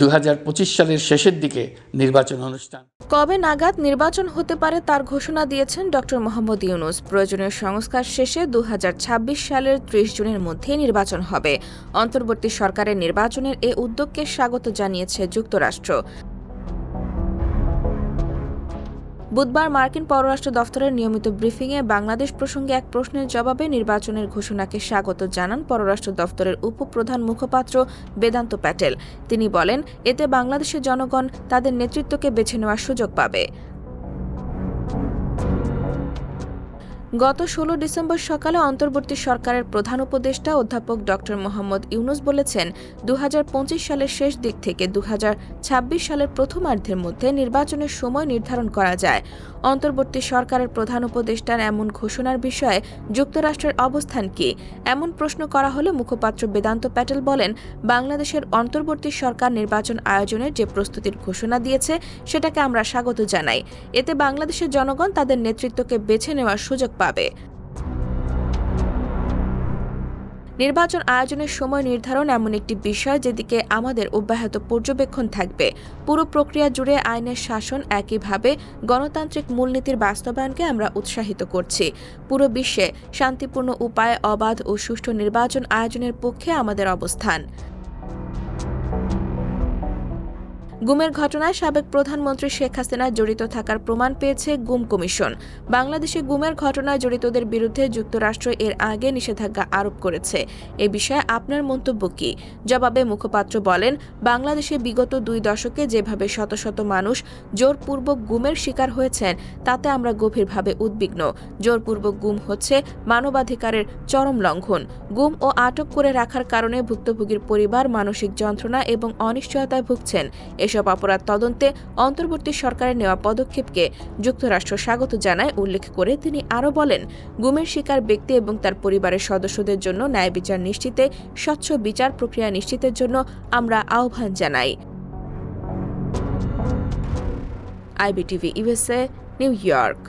দু সালের শেষের দিকে নির্বাচন অনুষ্ঠান। কবে নাগাদ নির্বাচন হতে পারে তার ঘোষণা দিয়েছেন ডক্টর মোহাম্মদ ইউনুস। প্রয়োজনীয় সংস্কার শেষে দু হাজার ছাব্বিশ সালের ত্রিশ জুনের মধ্যে নির্বাচন হবে। অন্তর্বর্তী সরকারের নির্বাচনের এ উদ্যোগকে স্বাগত জানিয়েছে যুক্তরাষ্ট্র। বুধবার মার্কিন পররাষ্ট্র দফতরের নিয়মিত ব্রিফিংয়ে বাংলাদেশ প্রসঙ্গে এক প্রশ্নের জবাবে নির্বাচনের ঘোষণাকে স্বাগত জানান পররাষ্ট্র দফতরের উপপ্রধান মুখপাত্র বেদান্ত প্যাটেল। তিনি বলেন, এতে বাংলাদেশের জনগণ তাদের নেতৃত্বকে বেছে নেওয়ার সুযোগ পাবে। গত ষোলো ডিসেম্বর সকালে অন্তর্বর্তী সরকারের প্রধান উপদেষ্টা অধ্যাপক ডক্টর মোহাম্মদ ইউনুস বলেছেন দু হাজার পঁচিশ সালের শেষ দিক থেকে দু হাজার ছাব্বিশ সালের প্রথমার্ধের মধ্যে নির্বাচনের সময় নির্ধারণ করা যায়। অন্তর্বর্তী সরকারের প্রধান উপদেষ্টার এমন ঘোষণার বিষয়ে যুক্তরাষ্ট্রের অবস্থান কি? এমন প্রশ্ন করা হলে মুখপাত্র বেদান্ত প্যাটেল বলেন, বাংলাদেশের অন্তর্বর্তী সরকার নির্বাচন আয়োজনের যে প্রস্তুতির ঘোষণা দিয়েছে, সেটাকে আমরা স্বাগত জানাই। এতে বাংলাদেশের জনগণ তাদের নেতৃত্বকে বেছে নেওয়ার সুযোগ পাবে। নির্বাচন আয়োজনের সময় নির্ধারণ এমন একটি বিষয় যেদিকে আমাদের অব্যাহত পর্যবেক্ষণ থাকবে। পুরো প্রক্রিয়া জুড়ে আইনের শাসন একইভাবে গণতান্ত্রিক মূলনীতির বাস্তবায়নকে আমরা উৎসাহিত করছি। পুরো বিশ্বে শান্তিপূর্ণ উপায়ে, অবাধ ও সুষ্ঠু নির্বাচন আয়োজনের পক্ষে আমাদের অবস্থান। গুমের ঘটনায় সাবেক প্রধানমন্ত্রী শেখ হাসিনা জড়িত থাকার প্রমাণ পেয়েছে গুম কমিশন। বাংলাদেশে গুমের ঘটনায় জড়িতদের বিরুদ্ধে যুক্তরাষ্ট্র এর আগে নিষেধাজ্ঞা আরোপ করেছে। এ বিষয়ে আপনার মন্তব্য কি? জবাবে মুখপাত্র বলেন, বাংলাদেশে বিগত দুই দশকে যেভাবে শত শত মানুষ জোরপূর্বক গুমের শিকার হয়েছেন, তাতে আমরা গভীরভাবে উদ্বিগ্ন। জোরপূর্বক গুম হচ্ছে মানবাধিকারের চরম লঙ্ঘন। গুম ও আটক করে রাখার কারণে ভুক্তভোগীর পরিবার, মানসিক যন্ত্রণা এবং অনিশ্চয়তায় ভুগছেন। এসব অপরাধ তদন্তে অন্তর্বর্তী সরকারের নেওয়া পদক্ষেপকে যুক্তরাষ্ট্র স্বাগত জানায়, উল্লেখ করে তিনি আরও বলেন, গুমের শিকার ব্যক্তি এবং তার পরিবারের সদস্যদের জন্য ন্যায় বিচার নিশ্চিতে, স্বচ্ছ বিচার প্রক্রিয়া নিশ্চিতের জন্য আমরা আহ্বান জানাই। IBTV USA New York.